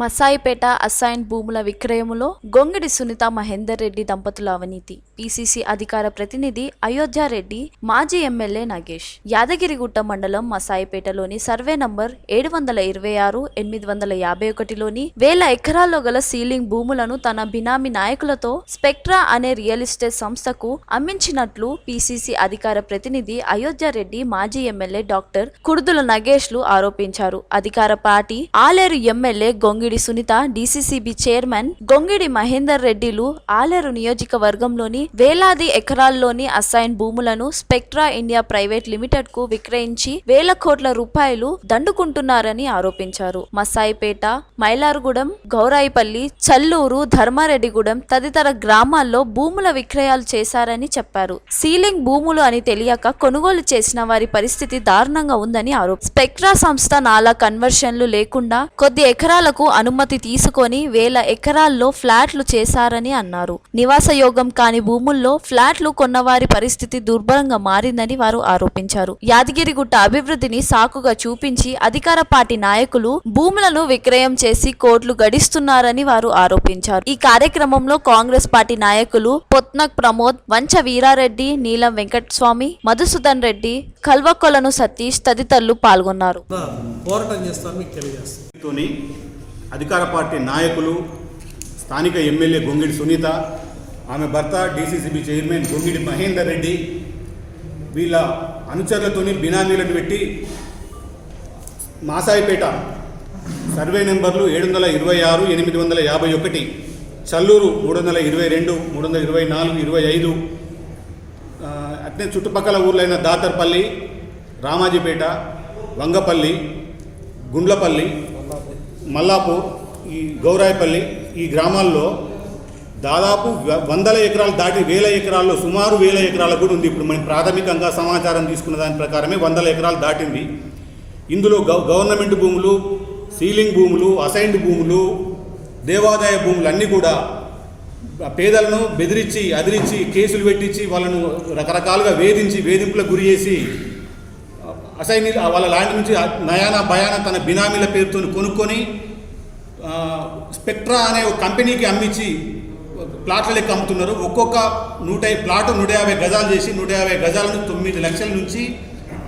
Masaipeta assign భూముల విక్రయములో గొంగిడి సునీత మహేందర్ రెడ్డి దంపతుల అవినీతి. పిసిసి అధికార ప్రతినిధి అయోధ్యారెడ్డి మాజీ ఎమ్మెల్యే నాగేష్. యాదగిరిగుట్ట మండలం మసాయిపేటలోని సర్వే నంబర్ ఏడు వందల ఇరవై ఆరు ఎనిమిది వందల యాభై ఒకటిలోని వేల ఎకరాల్లో గల సీలింగ్ భూములను తన బినామీ నాయకులతో స్పెక్ట్రా అనే రియల్ ఎస్టేట్ సంస్థకు అమ్మించినట్లు పిసిసి అధికార ప్రతినిధి అయోధ్యారెడ్డి మాజీ ఎమ్మెల్యే డాక్టర్ కుర్దుల నగేష్లు ఆరోపించారు. అధికార party Aleru MLA Gongidi Sunitha DCCB chairman Gongidi Mahender రెడ్డిలు ఆలేరు నియోజకవర్గంలోని వేలాది ఎకరాల్లోని అసైన్ భూములను స్పెక్ట్రా ఇండియా ప్రైవేట్ లిమిటెడ్కు విక్రయించి వేల కోట్ల రూపాయలు దండుకుంటున్నారని ఆరోపించారు. మసాయిపేట మైలారుగూడెం గౌరాయిపల్లి చల్లూరు ధర్మారెడ్డిగూడెం తదితర గ్రామాల్లో భూముల విక్రయాలు చేశారని చెప్పారు. సీలింగ్ భూములు అని తెలియక కొనుగోలు చేసిన వారి పరిస్థితి దారుణంగా ఉందని ఆరోపి స్పెక్ట్రా సంస్థ నాలా కన్వర్షన్లు లేకుండా కొద్ది ఎకరాలకు అనుమతి తీసుకొని వేల ఎకరాల్లో ఫ్లాట్లు చేశారని అన్నారు. నివాసయోగం కాని భూముల్లో ఫ్లాట్లు కొన్నవారి పరిస్థితి దుర్భరంగా మారిందని వారు ఆరోపించారు. యాదగిరిగుట్ట అభివృద్ధిని సాకుగా చూపించి అధికార పార్టీ నాయకులు భూములను విక్రయం చేసి కోట్లు గడిస్తున్నారని వారు ఆరోపించారు. ఈ కార్యక్రమంలో కాంగ్రెస్ పార్టీ నాయకులు పొత్నక్ ప్రమోద్ వంచ వీరారెడ్డి నీలం వెంకటస్వామి మధుసూదన్ రెడ్డి కల్వకొలను సతీష్ తదితరులు పాల్గొన్నారు. పోరాటం చేస్తాను మీకు తెలియజేస్తాను తోని అధికార పార్టీ నాయకులు స్థానిక ఎమ్మెల్యే గొంగిడి సునీత ఆమె భర్త డీసీసీబీ చైర్మన్ గొంగిడి మహేందర్ రెడ్డి వీళ్ళ అనుచరులతోని బినామీలను పెట్టి మాసాయిపేట సర్వే నెంబర్లు ఏడు వందల ఇరవై ఆరు ఎనిమిది వందల యాభై ఒకటి చల్లూరు మూడు వందల ఇరవై రెండు మూడు వందల ఇరవై నాలుగు ఇరవై ఐదు అట్నే చుట్టుపక్కల ఊర్లైన దాతర్పల్లి రామాజీపేట వంగపల్లి గుండ్లపల్లి మల్లాపూర్ ఈ గౌరాయపల్లి ఈ గ్రామాల్లో దాదాపు వందల ఎకరాలు దాటి వేల ఎకరాల్లో సుమారు వేల ఎకరాలు కూడా ఉంది. ఇప్పుడు మనం ప్రాథమికంగా సమాచారం తీసుకున్న దాని ప్రకారమే వందల ఎకరాలు దాటింది. ఇందులో గవర్నమెంట్ భూములు సీలింగ్ భూములు అసైన్డ్ భూములు దేవాదాయ భూములు అన్నీ కూడా పేదలను బెదిరించి అదిరించి కేసులు పెట్టించి వాళ్ళను రకరకాలుగా వేధించి వేధింపులకు గురి చేసి అసైన్ వాళ్ళ ల్యాండ్ నుంచి నయానా భయాన తన బినామీల పేరుతో కొనుక్కొని స్పెక్ట్రా అనే ఒక కంపెనీకి అమ్మించి ప్లాట్ల లెక్క అమ్ముతున్నారు ఒక్కొక్క నూట ప్లాట్ నూట యాభై గజాలు చేసి నూట యాభై గజాలను తొమ్మిది లక్షల నుంచి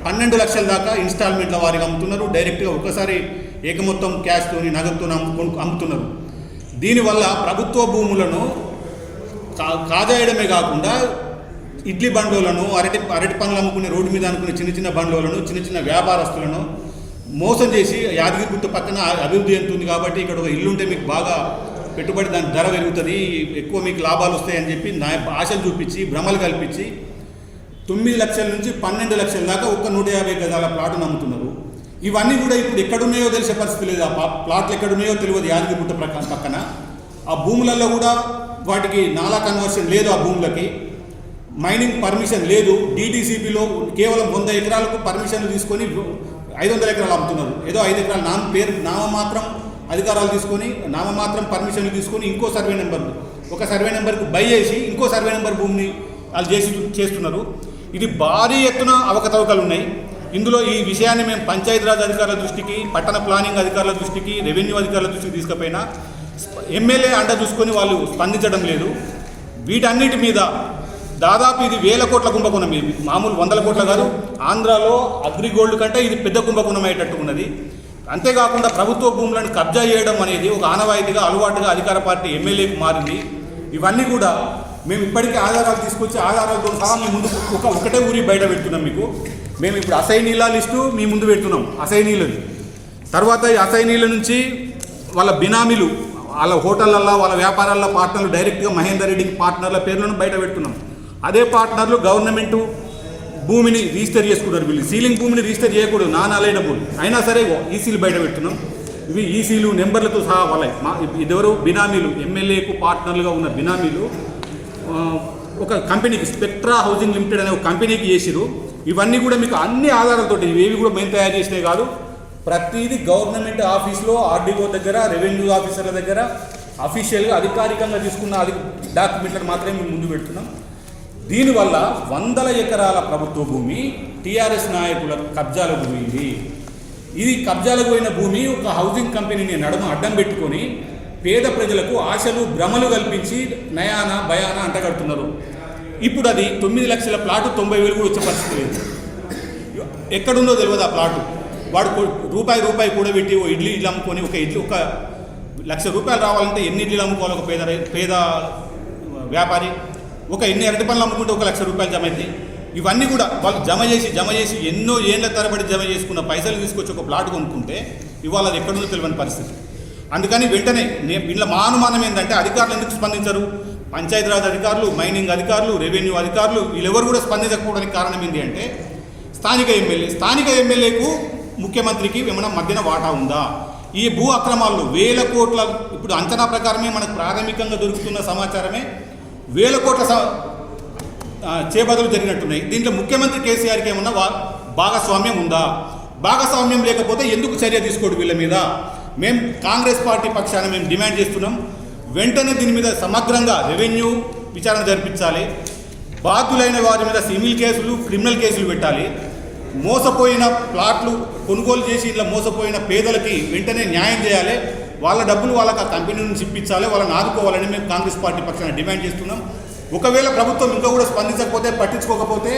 పన్నెండు లక్షల దాకా ఇన్స్టాల్మెంట్ల వారికి అమ్ముతున్నారు. డైరెక్ట్గా ఒక్కసారి ఏకమొత్తం క్యాష్తోని నగదుతో అమ్ముకు అమ్ముతున్నారు. దీనివల్ల ప్రభుత్వ భూములను కా కాజాయడమే కాకుండా ఇడ్లీ బండ్లను అరటి అరటి పనులు అమ్ముకునే రోడ్డు మీద అనుకునే చిన్న చిన్న బండ్లను చిన్న చిన్న వ్యాపారస్తులను మోసం చేసి యాదగిరిగుట్ట పక్కన అభివృద్ధి ఎంత కాబట్టి ఇక్కడ ఒక ఇల్లు ఉంటే మీకు బాగా పెట్టుబడి దాని ధర పెరుగుతుంది ఎక్కువ మీకు లాభాలు వస్తాయని చెప్పి నా ఆశలు చూపించి భ్రమలు కల్పించి తొమ్మిది లక్షల నుంచి పన్నెండు లక్షల దాకా ఒక్క నూట యాభై గజాల ప్లాట్ను అమ్ముతున్నారు ఇవన్నీ కూడా ఇప్పుడు ఎక్కడున్నాయో తెలిసే పరిస్థితి లేదు. ఆ ప్లాట్లు ఎక్కడున్నాయో తెలియదు యాదగిరిగుట్ట ప్రక్క పక్కన. ఆ భూములలో కూడా వాటికి నాలా కన్వర్షన్ లేదు ఆ భూములకి. మైనింగ్ పర్మిషన్ లేదు. డీటీసీపీలో కేవలం వంద ఎకరాలకు పర్మిషన్లు తీసుకొని ఐదు వందల ఎకరాలు అమ్ముతున్నారు. ఏదో ఐదు ఎకరాలు. నా పేరు నామమాత్రం అధికారాలు తీసుకొని నామమాత్రం పర్మిషన్లు తీసుకొని ఇంకో సర్వే నెంబర్ ఒక సర్వే నెంబర్కు బై చేసి ఇంకో సర్వే నెంబర్ భూమిని వాళ్ళు చేసి చేస్తున్నారు. ఇది భారీ ఎత్తున అవకతవకలు ఉన్నాయి. ఇందులో ఈ విషయాన్ని మేము పంచాయతీరాజ్ అధికారుల దృష్టికి పట్టణ ప్లానింగ్ అధికారుల దృష్టికి రెవెన్యూ అధికారుల దృష్టికి తీసుకుపోయినా ఎమ్మెల్యే అండ చూసుకొని వాళ్ళు స్పందించడం లేదు. వీటన్నిటి మీద దాదాపు ఇది వేల కోట్ల కుంభకోణం. ఇది మామూలు వందల కోట్ల కాదు ఆంధ్రాలో అగ్రిగోల్డ్ కంటే ఇది పెద్ద కుంభకోణం అయ్యేటట్టు ఉన్నది అంతేకాకుండా ప్రభుత్వ భూములను కబ్జా చేయడం అనేది ఒక ఆనవాయితీగా అలవాటుగా అధికార పార్టీ ఎమ్మెల్యేకి మారింది. ఇవన్నీ కూడా మేము ఇప్పటికే ఆధారాలు తీసుకొచ్చి ఆధారాలతో సహా మీ ముందు ఒక ఒకటే ఊరి బయట పెడుతున్నాం మీకు. మేము ఇప్పుడు అసైనీల లిస్టు మీ ముందు పెడుతున్నాం అసైనీలది. తర్వాత ఈ అసైనీల నుంచి వాళ్ళ బినామీలు వాళ్ళ హోటళ్ళల్లో వాళ్ళ వ్యాపారాల్లో పార్ట్నర్లు డైరెక్ట్గా మహేందర్ రెడ్డికి పార్ట్నర్ల పేర్లను బయట పెడుతున్నాం. అదే పార్ట్నర్లు గవర్నమెంట్ భూమిని రిజిస్టర్ చేసుకున్నారు వీళ్ళు. సీలింగ్ భూమిని రిజిస్టర్ చేయకూడదు. నానాలైన భూమి. అయినా సరే ఈసీలు బయట పెడుతున్నాం. ఇవి ఈసీలు నెంబర్లతో సహా వాళ్ళ మా ఇదెవరు? బినామీలు. ఎమ్మెల్యేకు పార్ట్నర్లుగా ఉన్న బినామీలు. ఒక కంపెనీకి స్పెక్ట్రా హౌసింగ్ లిమిటెడ్ అనే ఒక కంపెనీకి చేసిరు ఇవన్నీ కూడా మీకు అన్ని ఆధారాలతో ఇవేవి కూడా మేము తయారు చేసినవి కాదు. ప్రతిదీ గవర్నమెంట్ ఆఫీస్లో ఆర్డీఓ దగ్గర రెవెన్యూ ఆఫీసర్ల దగ్గర అఫీషియల్గా అధికారికంగా తీసుకున్న అది డాక్యుమెంట్లను మాత్రమే మేము ముందు పెడుతున్నాం. దీనివల్ల వందల ఎకరాల ప్రభుత్వ భూమి టీఆర్ఎస్ నాయకుల కబ్జాలకు పోయింది ఇది. కబ్జాలకు పోయిన భూమి ఒక హౌసింగ్ కంపెనీని నడుమ అడ్డం పెట్టుకొని పేద ప్రజలకు ఆశలు భ్రమలు కల్పించి నయాన భయాన అంటగడుతున్నారు. ఇప్పుడు అది తొమ్మిది లక్షల ప్లాటు తొంభై వేలు కూడా వచ్చే పరిస్థితి లేదు. ఎక్కడుందో తెలియదు ఆ ప్లాటు. వాడు రూపాయి రూపాయి కూడబెట్టి ఓ ఇడ్లీ ఇడ్లీ అమ్ముకొని ఒక ఇడ్లీ ఒక లక్ష రూపాయలు రావాలంటే ఎన్ని ఇడ్లీలు అమ్ముకోవాలి ఒక పేద పేద వ్యాపారి? ఒక ఎన్ని అరటి పనులు అమ్ముకుంటే ఒక లక్ష రూపాయలు జమ అవుతాయి ఇవన్నీ కూడా వాళ్ళు జమ చేసి జమ చేసి ఎన్నో ఏళ్ళ తరబడి జమ చేసుకున్న పైసలు తీసుకొచ్చి ఒక ప్లాట్ కొనుక్కుంటే ఇవాళ అది ఎక్కడుందో తెలియని పరిస్థితి. అందుకని వెంటనే నేను ఇంట్లో మా అనుమానం ఏంటంటే అధికారులు ఎందుకు స్పందించరు? పంచాయతీరాజ్ అధికారులు మైనింగ్ అధికారులు రెవెన్యూ అధికారులు వీళ్ళెవరు కూడా స్పందించకపోవడానికి కారణం ఏంటి అంటే స్థానిక ఎమ్మెల్యే స్థానిక ఎమ్మెల్యేకు ముఖ్యమంత్రికి ఏమైనా మధ్యన వాటా ఉందా? ఈ భూ అక్రమాల్లో వేల కోట్ల ఇప్పుడు అంచనా ప్రకారమే మనకు ప్రాథమికంగా దొరుకుతున్న సమాచారమే వేల కోట్ల స- చేబదులు జరిగినట్టున్నాయి. దీంట్లో ముఖ్యమంత్రి కేసీఆర్కి ఏమన్నా వా భాగస్వామ్యం ఉందా? భాగస్వామ్యం లేకపోతే ఎందుకు చర్య తీసుకోడు వీళ్ళ మీద? మేము కాంగ్రెస్ పార్టీ పక్షాన మేము డిమాండ్ చేస్తున్నాం. వెంటనే దీని మీద సమగ్రంగా రెవెన్యూ విచారణ జరిపించాలి. బాధ్యులైన వారి మీద సివిల్ కేసులు క్రిమినల్ కేసులు పెట్టాలి. మోసపోయిన ప్లాట్లు కొనుగోలు చేసి ఇట్లా మోసపోయిన పేదలకి వెంటనే న్యాయం చేయాలి. వాళ్ళ డబ్బులు వాళ్ళకి ఆ కంపెనీ నుంచి ఇప్పించాలి వాళ్ళని ఆదుకోవాలని మేము కాంగ్రెస్ పార్టీ పక్షాన డిమాండ్ చేస్తున్నాం. ఒకవేళ ప్రభుత్వం ఇంకా కూడా స్పందించకపోతే పట్టించుకోకపోతే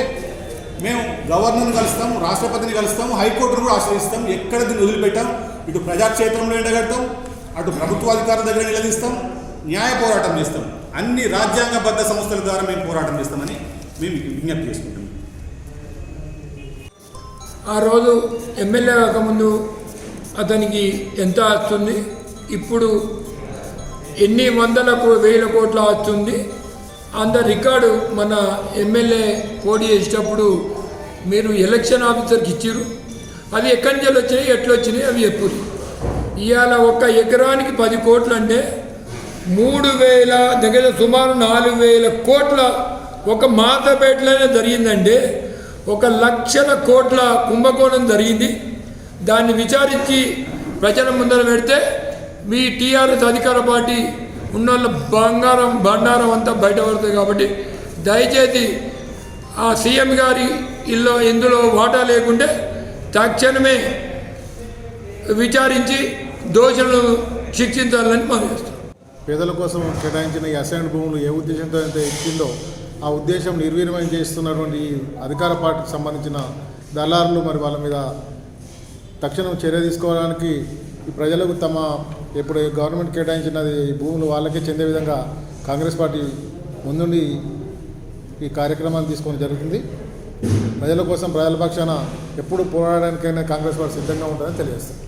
మేము గవర్నర్ని కలుస్తాం రాష్ట్రపతిని కలుస్తాం హైకోర్టును కూడా ఆశ్రయిస్తాం ఎక్కడ దీన్ని వదిలిపెట్టాం ఇటు ప్రజాక్షేత్రంలో ఎండగడతాం అటు ప్రభుత్వాధికారుల దగ్గర నిలదీస్తాం న్యాయ పోరాటం చేస్తాం. అన్ని రాజ్యాంగబద్ధ సంస్థల ద్వారా మేము పోరాటం చేస్తామని మేము విజ్ఞప్తి చేసుకుంటున్నాం. ఆ రోజు ఎమ్మెల్యే కాకముందు అతనికి ఎంత వస్తుంది ఇప్పుడు ఎన్ని వందల కో- వేల కోట్ల వస్తుంది అంత రికార్డు మన ఎమ్మెల్యే పోటీ చేసేటప్పుడు మీరు ఎలక్షన్ ఆఫీసర్కి ఇచ్చారు అవి ఎక్కడి నుంచి వచ్చినాయి ఎట్లా వచ్చినాయి అవి ఎప్పుడు? ఇవాళ ఒక ఎకరానికి పది కోట్లు అంటే మూడు వేల దగ్గర సుమారు నాలుగు వేల కోట్ల ఒక మాతపేటలోనే జరిగిందంటే ఒక లక్షల కోట్ల కుంభకోణం జరిగింది. దాన్ని విచారించి ప్రజల ముందర పెడితే మీ టీఆర్ఎస్ అధికార పార్టీ ఉన్న బంగారం బండారం అంతా బయటపడుతుంది కాబట్టి దయచేసి ఆ సీఎం గారి ఇల్లో ఇందులో వాటా లేకుంటే తక్షణమే విచారించి దోషులను శిక్షించాలని మనం చేస్తాం పేదల కోసం కేటాయించిన ఈ అసైన్ భూములు ఏ ఉద్దేశంతో అయితే ఇచ్చిందో ఆ ఉద్దేశం నిర్వీర్యం చేస్తున్నటువంటి అధికార పార్టీకి సంబంధించిన దళారులు మరి వాళ్ళ మీద తక్షణం చర్య తీసుకోవడానికి ఈ ప్రజలకు తమ ఇప్పుడు గవర్నమెంట్ కేటాయించినది ఈ భూములు వాళ్ళకే చెందే విధంగా కాంగ్రెస్ పార్టీ ముందుండి ఈ కార్యక్రమాన్ని తీసుకోవడం జరుగుతుంది. ప్రజల కోసం ప్రజల పక్షాన ఎప్పుడు పోరాడడానికైనా కాంగ్రెస్ పార్టీ సిద్ధంగా ఉంటుందని తెలియజేస్తుంది